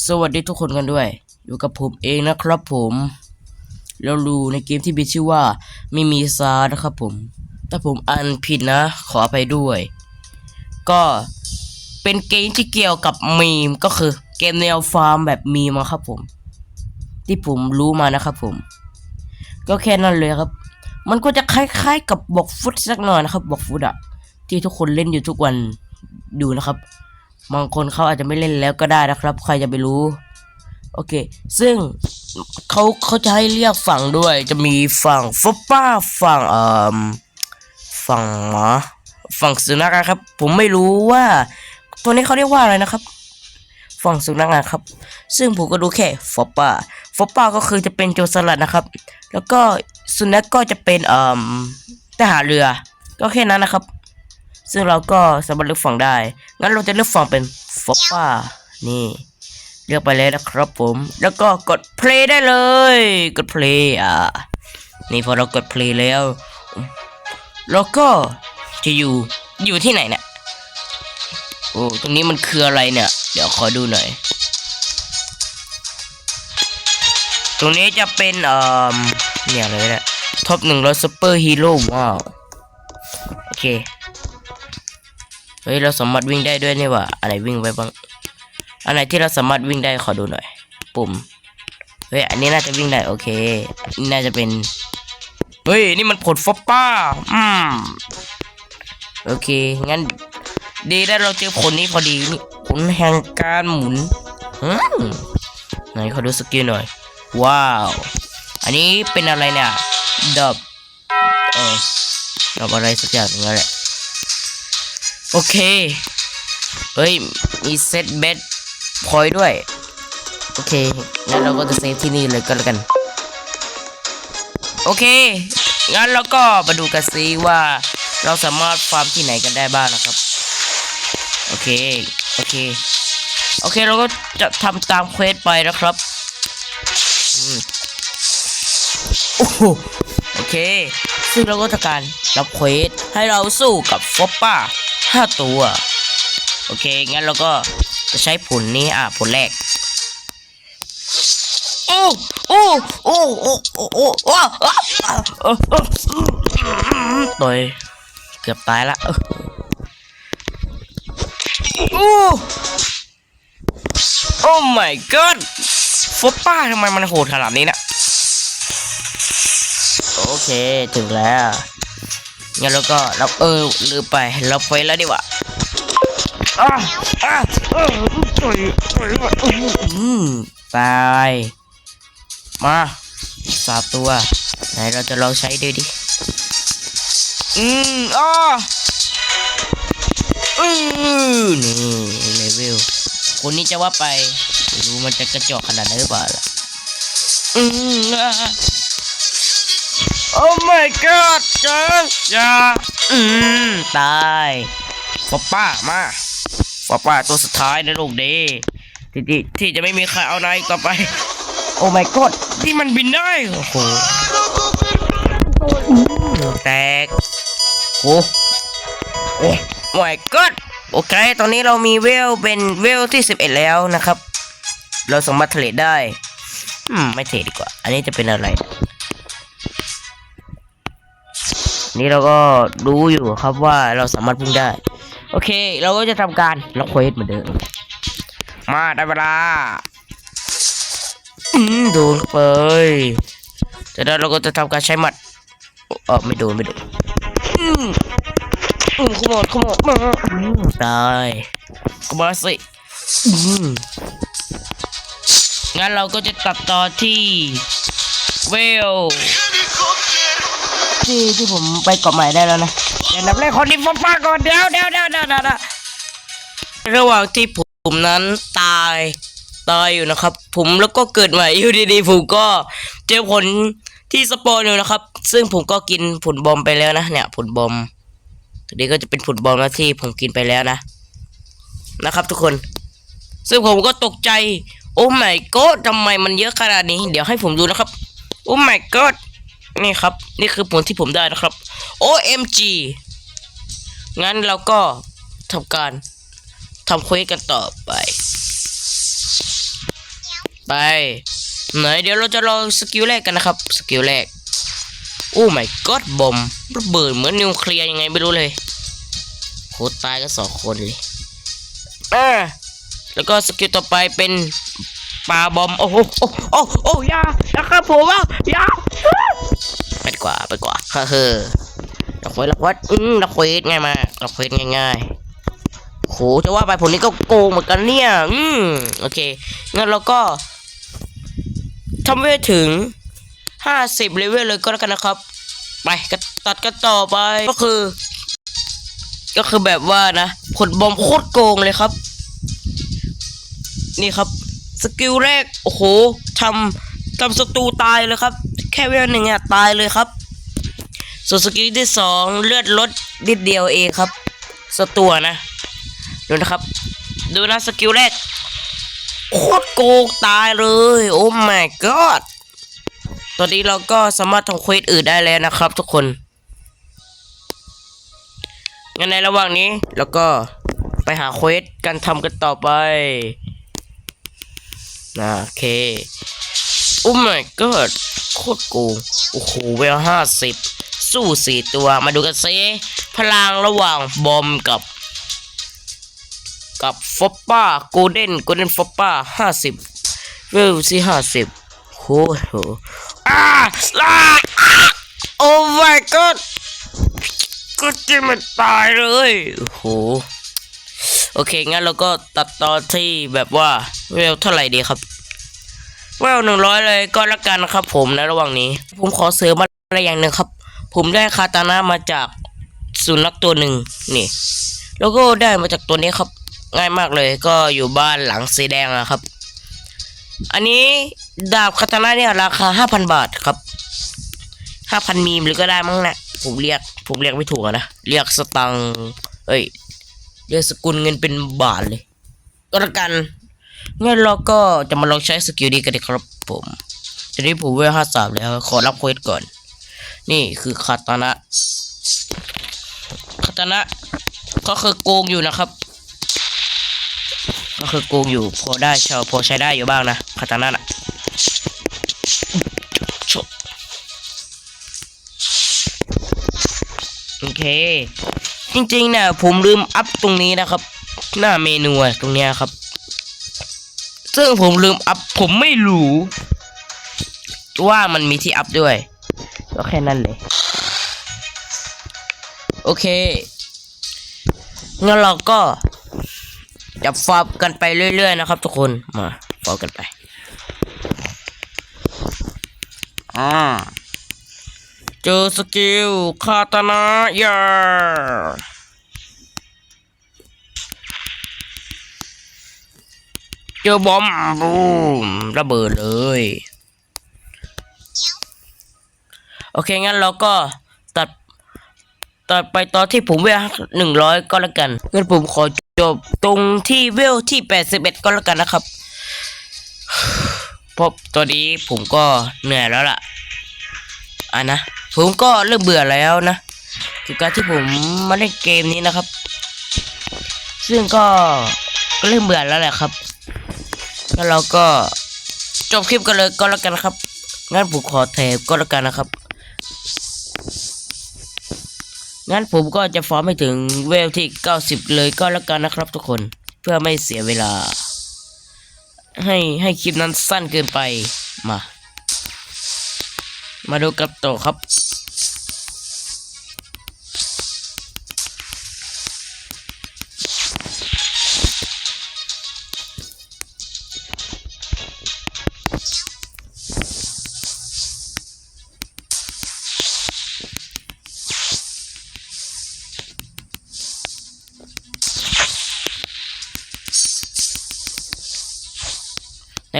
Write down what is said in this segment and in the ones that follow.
สวัสดีทุกคนกันด้วย อยู่กับผมเองนะครับผม เราดูในเกมที่มีชื่อว่ามิมีซานะครับผม ถ้าผมอ่านผิดนะ ขออภัยด้วย ก็เป็นเกมที่เกี่ยวกับมีมก็คือเกมแนวฟาร์มแบบมีมาครับผม ที่ผมรู้มานะครับผม ก็แค่นั้นเลยครับ มันก็จะคล้ายๆ กับบอกฟุตสักหน่อยนะครับบอกฟุตอะที่ทุกคนเล่นอยู่ทุกวันดูนะครับ บางคนเขาอาจจะไม่เล่นแล้วก็ได้นะครับ ใครจะไปรู้ โอเค ซึ่งเขาเขาจะให้เรียกฝั่งด้วย จะมีฝั่งฟอปป้าฝั่งเอ่อฝั่งหมาฝั่งสุนัขอะครับ ผมไม่รู้ว่า ตัวนี้เขาเรียกว่าอะไรนะครับฝั่งสุนัขอะครับ ซึ่งผมก็ดูแค่ฟอปป้าฟอปป้าก็คือจะเป็นโจรสลัดนะครับ แล้วก็สุนัขก็จะเป็นเอ่อทหารเรือ ก็แค่นั้นนะครับ ซึ่งเราก็สามารถเลือกฝั่งได้ งั้นเราจะเลือกฝั่งเป็นฟอปป้า นี่ เลือกไปเลยนะครับผม แล้วก็กดเพลย์ได้เลย กดเพลย์อ่านี่พอเรากดเพลย์แล้ว แล้วก็จะอยู่อยู่ที่ไหนเนี่ย โอ้ ตรงนี้มันคืออะไรเนี่ย เดี๋ยวขอดูหน่อย ตรงนี้จะเป็นเอ่อเนี่ยเลยนะท็อปหนึ่งร้อยซูเปอร์ฮีโร่ว้าว โอเค เฮ้ยเราสามารถวิ่งได้ด้วยนี่ว่าอันไหนวิ่งไว้บ้างอันไหนที่เราสามารถวิ่งได้ขอดูหน่อย ปุ่มเฮ้ยอันนี้น่าจะวิ่งได้โอเคนนี้น่าจะเป็นเฮ้ยนี่มันผลฟอปป้าอืมโอเคงั้นดีได้เราเจอผลนี้พอดีนี่ผลแห่งการหมุนอืมไหนขอดูสกิลหน่อย ว้าว อันนี้เป็นอะไรเนี่ยดับเออดับอะไรสักอย่างนึงนั่นแหละ โอเค เฮ้ย มีเซตเบสพอยด้วย โอเค งั้นเราก็จะเซฟที่นี่เลยก็แล้วกัน โอเค งั้นเราก็มาดูกันซิว่าเราสามารถฟาร์มที่ไหนกันได้บ้างนะครับ โอเค โอเค โอเค เราก็จะทำตามเควสไปนะครับอืมโอ้โหโอเค ซึ่งเราก็จะการรับเควสให้เราสู้กับฟอปป้า ห้าตัว โอเค งั้นเราก็จะใช้ผลนี้อะผลแรก โอ้ โอ้ โอ้ โอ้ โอ้ โอ้โอ้โอ้ต่อยเกือบตายละโอ้โอ้ my god ฟอปป้าทำไมมันโหดขนาดนี้นี่ยโอเค ถึงแล้ว งั้นแล้วก็เราเออลืมไปเราไปแล้วดีกว่าอะอะเออต่อยต่อยอืมตายมาสามตัว ไหนเราจะลองใช้ดูดิ อืมอ้ออือนี่เลเวลคนนี้จะว่าไปไม่รู้มันจะกระจอกขนาดนั้นหรือเปล่าล่ะอืมอะโอ้ my god จ้าจ้าอืมตายฟอปป้ามาฟอปป้าตัวสุดท้ายในโลกนี้ที่ที่ที่จะไม่มีใครเอานายอีกต่อไป โอ้ my god ที่มันบินได้โอ้โหอืมแตกโอ้โอ้ my god โอเค ตอนนี้เรามีเวลเป็นเวลที่สิบเอ็ดแล้วนะครับ เราสามารถเทรดได้ อืม ไม่เทรดดีกว่า อันนี้จะเป็นอะไร นี่เราก็รู้อยู่ครับว่าเราสามารถพุ่งได้ โอเค เราก็จะทำการล็อกเควสเหมือนเดิม มาได้เวลาโดนไปจากนั้นเราก็จะทำการใช้หมัดเออไม่โดนไม่โดนอืมขโมยขโมยมาตายขโมยสิงั้นเราก็จะตัดต่อที่เวล ที่ที่ผมไปเกาะใหม่ได้แล้วนะเดี๋ยวนับเลขคนนี้ฟ้าก่อนเดี๋ยวเดี๋ยวเดี๋ยวเดี๋ยวเดี๋ยวระหว่างที่ผมนั้นตายตายอยู่นะครับ ผมแล้วก็เกิดใหม่อยู่ดีๆผมก็เจอผลที่สปอนอยู่นะครับ ซึ่งผมก็กินผลบอมไปแล้วนะเนี่ยผลบอมทีนี้ก็จะเป็นผลบอมนะที่ผมกินไปแล้วนะ นะครับ ทุกคน ซึ่งผมก็ตกใจ โอ้ my god ทำไมมันเยอะขนาดนี้ เดี๋ยวให้ผมดูนะครับ โอ้ my god นี่ครับ นี่คือผลที่ผมได้นะครับ OMG งั้นเราก็ทำการทำเควสกันต่อไป ไปไหนเดี๋ยวเราจะลองสกิลแรกกันนะครับ สกิลแรก โอ้ my god บอมระเบิดเหมือนนิวเคลียร์ยังไงไม่รู้เลยโหตายกันสองคนเลยอ่าแล้วก็สกิลต่อไปเป็นปาบอม โอ้โหโอ้โอ้โอ้ยาอยาครับผมว่าอยา กว่าไปกว่าเฮ้อเฮ้อละครละครอืมละครง่ายมากละครง่ายๆโหจะว่าไปผมนี่ก็โกงเหมือนกันเนี่ย อืมโอเคงั้นเราก็ทำเวทถึงห้าสิบเลเวลเลยก็แล้วกันนะครับ ไปก็ตัดกันต่อไปก็คือ ก็คือแบบว่านะผลบอมโคตรโกงเลยครับ นี่ครับ สกิลแรก โอ้โหทำ ทำศัตรูตายเลยครับ แค่เวลหนึ่งอะตายเลยครับส่วนสกิลที่สองเลือดลดนิดเดียวเองครับศัตรูนะดูนะครับ ดูนะสกิลแรกโคตรโกงตายเลย โอ้ my god ตอนนี้เราก็สามารถทำเควสอื่นได้แล้วนะครับ ทุกคนงั้นในระหว่างนี้เราก็ไปหาเควสกันทำกันต่อไปนะโอเค โอ้ my god โคตรโกงโอ้โหเวลห้าสิบสู้สี่ตัวมาดูกันซิพลังระหว่างบอมกับ กับฟอปป้าโกลเด้นโกลเด้นฟอปป้าห้าสิบเวลที่ห้าสิบโหโหอ้าลาโอ้ my god ก็จะมันตายเลยโอ้โหโอเคงั้นเราก็ตัดตอนที่แบบว่าเวลเท่าไหร่ดีครับ เวลหนึ่งร้อยเลยก็แล้วกันนะครับ ผมในระหว่างนี้ ผมขอเสริมอะไรอย่างหนึ่งครับ ผมได้คาตานะมาจากสุนัขตัวหนึ่งนี่ แล้วก็ได้มาจากตัวนี้ครับ ง่ายมากเลยก็อยู่บ้านหลังสีแดงนะครับ อันนี้ดาบคาตานะเนี่ยราคาห้าพันบาทครับห้าพันมีมหรือก็ได้มั้งนะผมเรียก ผมเรียกไม่ถูกนะ เรียกสตังเอ้ย เรียกสกุลเงินเป็นบาทเลย ก็แล้วกัน งั้นเราก็จะมาลองใช้สกิลนี้กันดีครับผมทีนี้ผมเวลห้าสามแล้ว ขอรับเควสก่อน นี่คือคาตานะคาตานะก็คือโกงอยู่นะครับ ก็คือโกงอยู่พอได้ชาพอใช้ได้อยู่บ้างนะคาตานะน่ะโอเค จริงๆเนี่ยผมลืมอัพตรงนี้นะครับ หน้าเมนูตรงเนี้ยครับ ซึ่งผมลืมอัพผมไม่รู้ ว่ามันมีที่อัพด้วยก็แค่นั้นเลย โอเคงั้นเราก็จะฟาร์มกันไปเรื่อยๆนะครับ ทุกคนมาฟาร์มกันไปอ่าเจอสกิลคาตานะยา เจอบอมบูมระเบิดเลย โอเค งั้นเราก็ตัด ตัดไปตอนที่ผมเวลหนึ่งร้อยก็แล้วกันงั้นผมขอจบตรงที่เวลที่แปดสิบเอ็ดก็แล้วกันนะครับเพราะตอนนี้ผมก็เหนื่อยแล้วล่ะอะนะ ผมก็เริ่มเบื่อแล้วนะกับการที่ผมมาเล่นเกมนี้นะครับ ซึ่งก็ก็เริ่มเบื่อแล้วแหละครับ แล้วเราก็จบคลิปกันเลยก็แล้วกันนะครับ งั้นผมขอแถมก็แล้วกันนะครับ งั้นผมก็จะฟอร์มให้ถึงเวลที่ 90 เลยก็แล้วกันนะครับ ทุกคนเพื่อไม่เสียเวลา ให้ให้คลิปนั้นสั้นเกินไปมา มาดูกันต่อครับ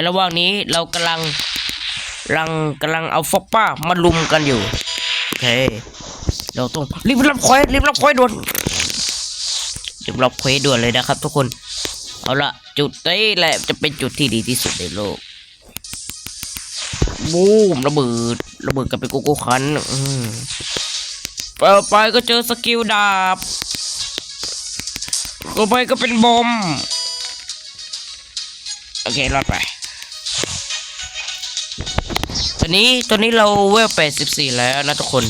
ระหว่างนี้เรากำลังกำลังกำลังเอาฟอกป้ามาลุมกันอยู่ โอเค เราต้องรีบรับควสรีบรับควสด่วนรีบรับควสด่วนเลยนะครับ ทุกคน เอาละจุดนี้แหละจะเป็นจุดที่ดีที่สุดในโลกบูมระเบิดระเบิดกันเป็นโกโก้คันต่อไปก็เจอสกิลดาบต่อไปก็เป็นบอมโอเครอดไป ตอนนี้ตอนนี้เราเวลแปดสิบสี่แล้วนะทุกคน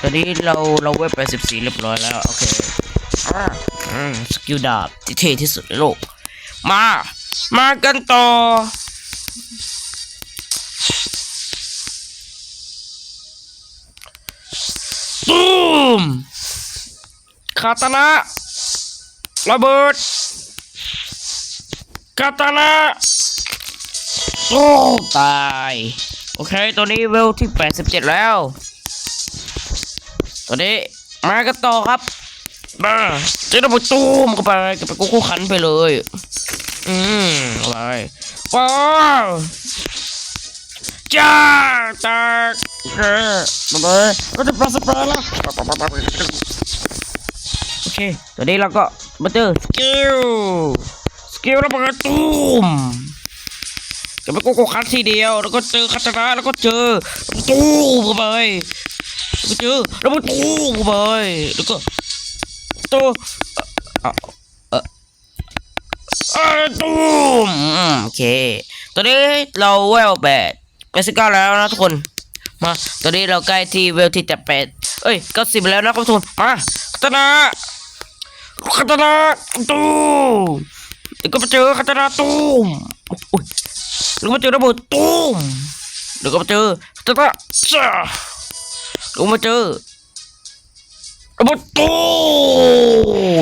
ตอนนี้เราเราเวลแปดสิบสี่เรียบร้อยแล้ว โอเคอ่าอืมสกิลดาบที่เท่ที่สุดในโลก มา มากันต่อ ตูมคาตานะ ระเบิดคาตานะโอ้ตาย โอเค ตัวนี้เวลที่ 87 แล้ว ตัวนี้ มากันต่อครับมาเจะระเบิดตูมเข้าไปกับไปกุ๊กขันไปเลย อืมเข้าไปว้าวจ้าตากเออมาเลยก็จะปลาสเปรย์แล้วโอเคตอนนี้เราก็ มาเจอสกิลสกิลระเบิดตูมจะไปโกโก้คัททีเดียว แล้วก็เจอคาตานะแล้วก็เจอตูมเข้าไปเจอระเบิดตูมเข้าไปแล้วก็ตัวเออเออเออตูมโอเค ตอนนี้เราเวลแปดแปดสิบเก้าแล้วนะทุกคน มา ตอนนี้เราใกล้ที่เวลที่จะแปดเอ้ยเก้าสิบแล้วนะครับทุกคน มาคาตานะ คาตานาตูมเดี๋ยวก็มาเจอคาตานาตูมอุ้ยแล้วก็มาเจอระเบิดตูมเดี๋ยวก็มาเจอคาตานาจ้าแล้วก็มาเจอระเบิดตู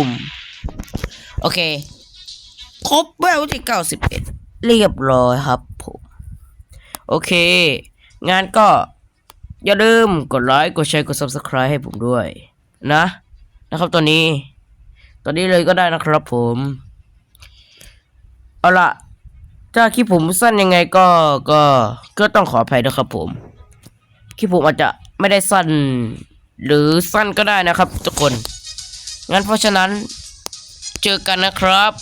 มโอเค ครบแววที่เก้าสิบเอ็ดเรียบร้อยครับผมโอเค งานก็อย่าลืมกดไลค์ กดแชร์ กด subscribe ให้ผมด้วย นะ นะครับตอนนี้ ตอนนี้เลยก็ได้นะครับผม เอาละถ้าคลิปผมสั้นยังไงก็ก็ก็ต้องขออภัยนะครับผม คลิปผมอาจจะไม่ได้สั้น หรือสั้นก็ได้นะครับ ทุกคน งั้นเพราะฉะนั้น เจอกันนะครับ